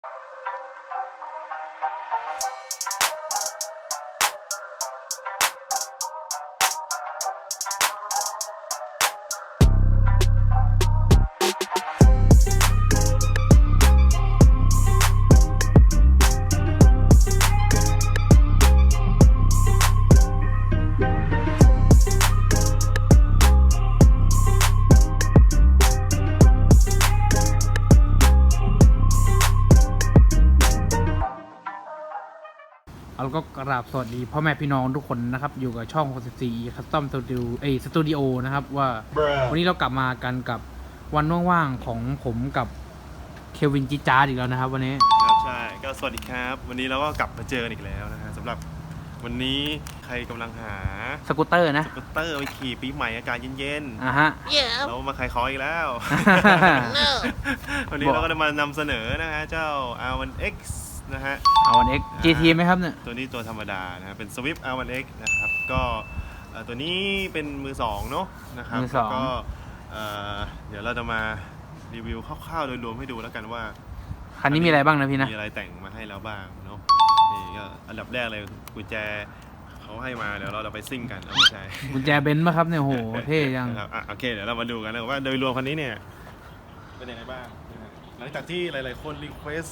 เแล้วก็กราบสวัสดีพ่อแม่พี่น้องทุกคนนะครับ อยู่กับช่อง 64 Custom Studio เอยสตูดิโอนะครับ ว่า วันนี้เรากลับมากันกับวันว่างๆของผมกับเควินจิจาร์ดอีกแล้วนะครับ วันนี้ ครับใช่ก็สวัสดีครับ วันนี้เราก็กลับมาเจอกันอีกแล้วนะฮะสำหรับวันนี้ใครกำลังหาสกูตเตอร์นะ สกูตเตอร์ไปขี่ปีใหม่อากาศเย็นอะฮะๆเรามาขายของอีกแล้ววันนี้เราก็จะมานำเสนอนะฮะเจ้า R1X นะฮะเอาวันเอ็ก GT ไหมครับเนี่ย ตัวนี้ตัวธรรมดานะฮะเป็น Swift R1X นะครับก็เอ่อตัวนี้เป็นมือสองเนาะนะครับมือสอง แล้วก็เอ่อเดี๋ยวเราจะมารีวิวคร่าวๆโดยรวมให้ดูแล้วกันว่า คันนี้มีอะไรบ้างนะพี่นะ มีอะไรแต่งมาให้แล้วบ้างเนาะนี่ก็อันดับแรกเลยกุญแจเขาให้มาเดี๋ยวเราเราไปซิ่งกันเอาไม่ใช่กุญแจเบนซ์ป่ะครับเนี่ยโหเท่ยัง นะครับอะโอเคเดี๋ยวเรามาดูกันนะว่าโดยรวมคันนี้เนี่ยเป็นยังไงบ้างนะฮะหลังจากที่หลายๆคนรีเควส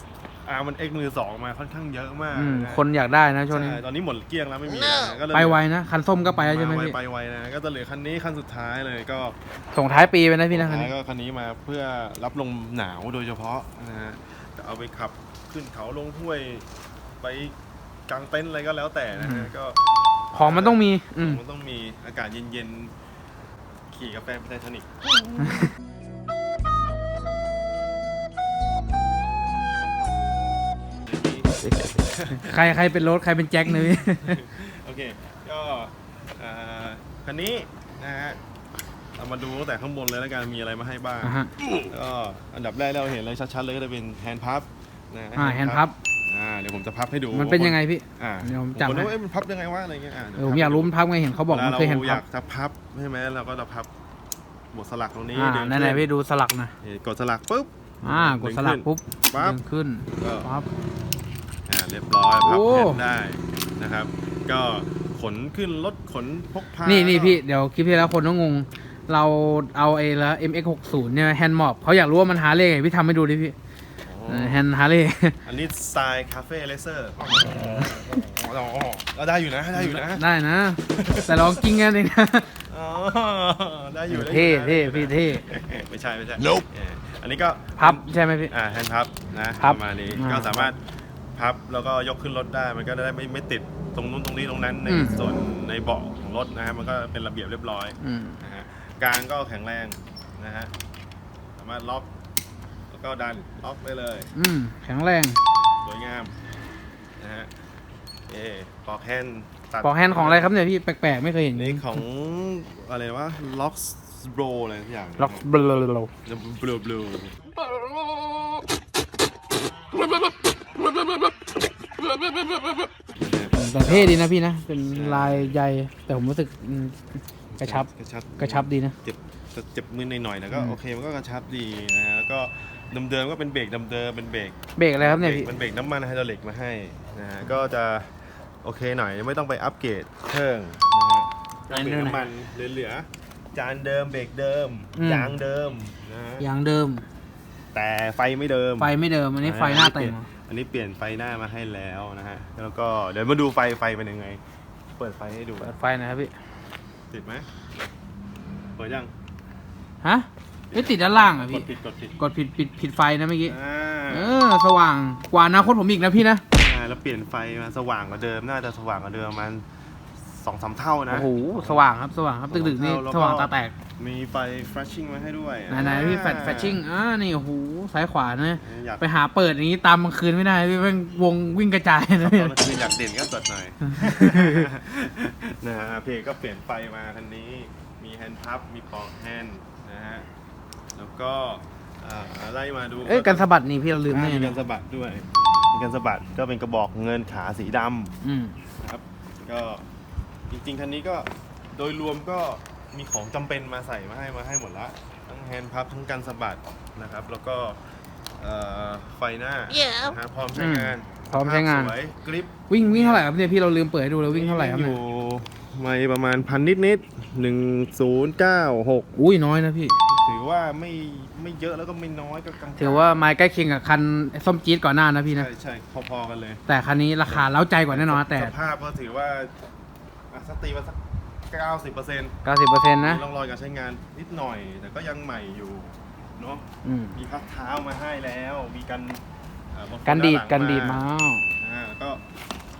อาร์มันเอ็กมือสองมาค่อนข้างเยอะมากอืมะคนอยากได้นะช่วงนี้ ใช่ตอนนี้หมดเกลี้ยงแล้วไม่มีแล้วนะก็เลยไปไวนะ คันส้มก็ไปแล้วใช่ไหมาไวพี่ ไปไวนะ ก็จะเหลือคันนี้คันสุดท้ายเลยก็ ส่งท้ายปีไปนะพี่นะคันท้านี้ยก็คันนี้มาเพื่อรับลมหนาวโดยเฉพาะนะฮะจะเอาไปขับขึ้นเขาลงห้วย ไปกางเต็นท์อะไรก็แล้วแต่นะฮะก็ของมันต้องมี อืม มันต้องมีอากาศเย็นๆ ขี่กาแฟไปไททานิก ใครใครเป็นรถใครเป็นแจ็คเนยโอเค ก็เอ่อคันนี้นะฮะเรามาดูตั้งแต่ข้างบนเลยแล้วกันมีอะไรมาให้บ้าง อะฮะก็อันดับแรกเราเห็นเลยชัดๆเลยก็จะเป็นแฮนด์พับนะอ่าแฮนด์พับอ่าเดี๋ยวผมจะพับให้ดูมันเป็นยังไงพี่ อ่าเดี๋ยวผมผมจำก็นึกให้ ว่าเอ๊ะมันพับยังไงวะอะไรเงี้ยอ่าเออผมอยากรู้มันพับไงเห็นเขาบอกมันเคยเห็นอพัยาบกจะพับใช่ไหมเราก็จะพับบทสลักตรงนี้อ่าดึงไหนๆขึ้พี่ดูสลักนะ นี่กดสลักปุ๊บ อ่ากดสลักปุ๊บปั๊บ ดึงขึ้นก็ ปั๊บ อ่าเรียบร้อยพับโอ้แผ่นได้นะครับ ก็ขนขึ้นรถขนพกพานี่นี่นี่พี่เดี๋ยวคลิปที่แล้วคนต้องงง เราเอาไอ้ละ MX60 เนี่ยแฮนด์มอบเขาอยากรู้ว่ามันหาเลขไงพี่ทำให้ดูดิพี่แฮนด์ฮาร์เลย์อันนี้สไตล์คาเฟ่เลเซอร์ก็ได้อยู่นะได้อยู่นะได้นะ แต่ลองกิ้งกันเองนะอ๋อได้อยู่ได้อเท่ยู่นะเท่พี่เท่ไม่ใช่ไม่ใช่เอออันนี้ก็ พับใช่ไหมพี่ อ่าแฮนด์พับนะพับประมาณนี้อ่า ก็สามารถ พับแล้วก็ยกขึ้นรถได้มันก็ได้ไม่ไม่ติดตรงนู้นตรงนี้ตรงนั้นในอืม ส่วนในเบาะของรถนะฮะมันก็เป็นระเบียบเรียบร้อยอืมนะฮะกลางก็แข็งแรงนะฮะสามารถล็อกแล้วก็ดันล็อกได้เลย อืมแข็งแรงสวยงามนะฮะเอปอกแฮนด์ตัดปอกแฮนด์ของอะไรครับเนี่ยพี่แปลกๆไม่เคยเห็นนี่ของอะไรวะล็อกโบรอะไรทุกอย่างล็อกเบลอบลูบลู แต่เท่ดีนะพี่นะ เป็นลายใยแต่ผมรู้สึกอืมกระชับกระชับกระชับดีนะ เจ็บเจ็บมือหน่อยๆแต่ก็อืม โอเคมันก็กระชับดีนะฮะแล้วก็เดิมๆก็เป็นเบรกเดิมๆเป็นเบรกเบรกอะไรครับเนี่ยพี่มันเบรกน้ำมันไฮดรอลิกมาให้นะฮะก็จะโอเคหน่อยไม่ต้องไปอัปเกรดเครื่องนะฮะก็เบรกน้ำมันเหลือๆจานเดิมเบรกเดิมอืม ยางเดิมนะฮะอย่างเดิมแต่ไฟไม่เดิม ไฟไม่เดิมอันนี้ไฟหน้าแต่ง อันนี้เปลี่ยนไฟหน้ามาให้แล้วนะฮะ แล้วก็เดี๋ยวมาดูไฟไฟเป็นยังไง เปิดไฟให้ดู เปิดไฟหนะครับพี่ ติดไหมเปิดยัง ฮะ ไม่ติดด้านล่างอะกพี่ ดผิดกดผิดกดผิดผิดผิดไฟนะเมื่อกี้ อ่าเออ สว่างกว่าอนาคตผมอีกนะพี่นะ อ่าแล้วเปลี่ยนไฟมาสว่างกว่าเดิม น่าจะสว่างกว่าเดิมประมัน สองสามเท่านะ โอ้โหสว่างครับสว่างครับตึกๆนี่แล้วก็ สว่างตาแตกมีไฟ flashing มาให้ด้วยไหนๆพี่แฟชแฟชชิ่งอ่านี่โอ้โหซ้ายขวานะอยากไปหาเปิดอย่างนี้ตามกลางคืนไม่ได้พี่แม่งวงวิ่งกระจายนะพี่ ตอนกลางคืนอยากเด่นก็สดหน่อย นะฮะเพจก็เปลี่ยนไฟมาคันนี้ มีแฮนด์พับ มีปอกแฮนด์นะฮะ แล้วก็อ่าไล่มาดูเอ้ยกันสะบัดนี่พี่เราลืมอ่าได้มีไงกันสะบัดด้วยมีกันสะบัดก็เป็นกระบอกเงินขาสีดำ อืมนะครับก็ จริงๆคันนี้ก็โดยรวมก็มีของจำเป็นมาใส่มาให้มาให้หมดละ ทั้งแฮนด์พับทั้งกันสะบัดนะครับ แล้วก็เอ่อไฟหน้า Yeah นะฮะพร้อมใช้งานพร้อมใช้งานสวยกริป วิ่งวิ่งเท่าไหร่ครับเนี่ยพี่เราลืมเปิดให้ดูแล้ววิ่งเท่าไหร่ครับอเนี่ยยู่ไม่ประมาณพันนิดนิดหนึ่งศูนย์เก้าหกอุ้ยน้อยนะพี่ ถือว่าไม่ไม่เยอะแล้วก็ไม่น้อยก็กลางๆถือว่าไม้ใกล้เคียงกับคันส้มจี๊ดก่อนหน้านะพี่นะ ใช่ใช่พอๆกันเลยแต่คันนี้ราคาเล้าใจกว่าแน่นอนนะแต่ สภาพก็ถือว่าอะ สกตีมาสักเก้าสิบเปอร์เซ็นต์90%นะมีร่องรอยการใช้งานนิดหน่อย แต่ก็ยังใหม่อยู่เนาะอืม มีพักเท้ามาให้แล้ว มีกันอ่าบางคกันดีดาหลังกันดีดเมาส์อ่าแล้วก็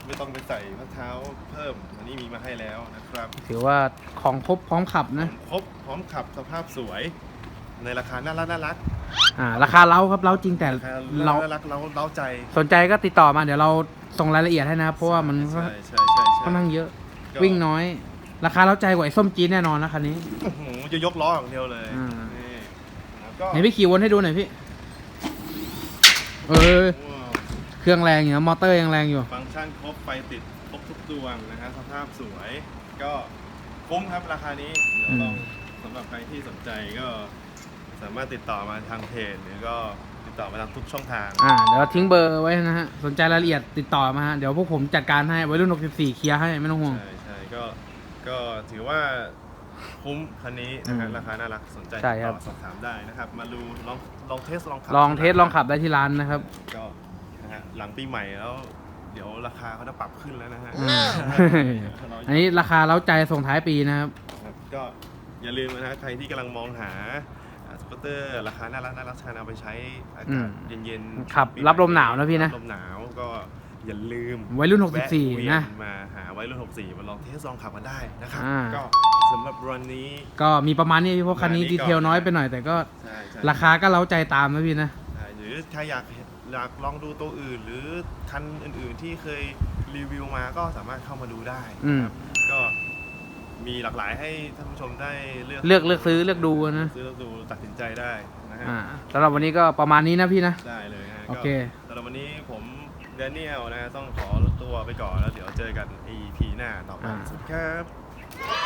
ไม่ต้องไปใส่พักเท้าเพิ่ม อันนี้มีมาให้แล้วนะครับ ถือว่าของครบพร้อมขับนะ ครบพร้อมขับสภาพสวย ในราคาน่ารักน่ารักอ่า ราคาเล้าครับ เล้าจริงแต่ราคาเราน่ารักเราเล้าใจสนใจก็ติดต่อมา เดี๋ยวเราส่งรายละเอียดให้นะครับเพราะว่ามันใช่ใช่ใช่ใช่ค่อนข้างเยอะ ก็วิ่งน้อย ราคาเล้าใจกว่าไอ้ส้มจี๊ดแน่นอนนะคันนี้ โอ้โหจะยกล้ออย่างเดียวเลยอ่า นี่แล้วก็ไหนพี่ขี่วนให้ดูหน่อยพี่ เออ ว้าวเครื่องแรงอยู่นะมอเตอร์ยังแรงอยู่ ฟังก์ชันครบไฟติดครบทุกดวงนะฮะสภาพสวยก็คุ้มครับราคานี้เดี๋ยวลองสำหรับใครที่สนใจก็สามารถติดต่อมาทางเพจหรือก็ติดต่อมาทางทุกช่องทาง อ่า เดี๋ยวเราทิ้งเบอร์ไว้นะฮะ สนใจรายละเอียดติดต่อมาฮะ เดี๋ยวพวกผมจัดการให้ไว้รุ่น64เคลียร์ให้ไม่ต้องห่วง ใช่ใช่ ก็ก็ถือว่าคุ้มคันนี้นะฮะอืมราคาน่ารักสนใจใช่ติดครัต่บอสอบถามได้นะครับ มาดูลองลองเทสลองขับลองเทสลองขับได้ที่ร้านนะครับ ก็นะฮะหลังปีใหม่แล้ว เดี๋ยวราคาเขาจะปรับขึ้นแล้วนะฮะอืมอันนี้ราคาเล้าใจส่งท้ายปีนะครับ ครับก็อย่าลืมนะฮะใครที่กำลังมองหาอ่าสกูตเตอร์ราคาน่ารักน่ารักชาเอาไปใช้อาอืกามศเย็นๆขับปีใหรับลมหนาวนะพี่นะ รับลมหนาวก็ อย่าลืมวัยรุ่น แวะเวีย64นะ มาหาวัยรุ่น 64 มาลองเทสลองขับกันได้นะครับ อ่า ก็สำหรับวันนี้ ก็มีประมาณนี้พี่เพราะคันนี้ประมาณนี้ดีเทลก่อน น้อยไปหน่อยแต่ก็ใช่ใช่ราคาก็เล้าใจตามนะพี่นะใช่หรือถ้าอยากเห็นอยากลองดูตัวอื่น หรือคันอื่นๆที่เคยรีวิวมาก็สามารถเข้ามาดูได้นะครับก็มีหลากหลายให้ท่านผู้ชมได้เลือกเลือกเลือกซื้อเลือกดูนะ ซื้อเลือกดูตัดสินใจได้นะฮะ อ่าสำหรับวันนี้ก็ประมาณนี้นะพี่นะ ได้เลยฮะโอเคก็สำหรับวันนี้ผม แดเนียลนะฮะต้องขอตัวไปก่อนแล้วเดี๋ยวเจอกันอีพีหน้าต่อไปสวัสดีครับ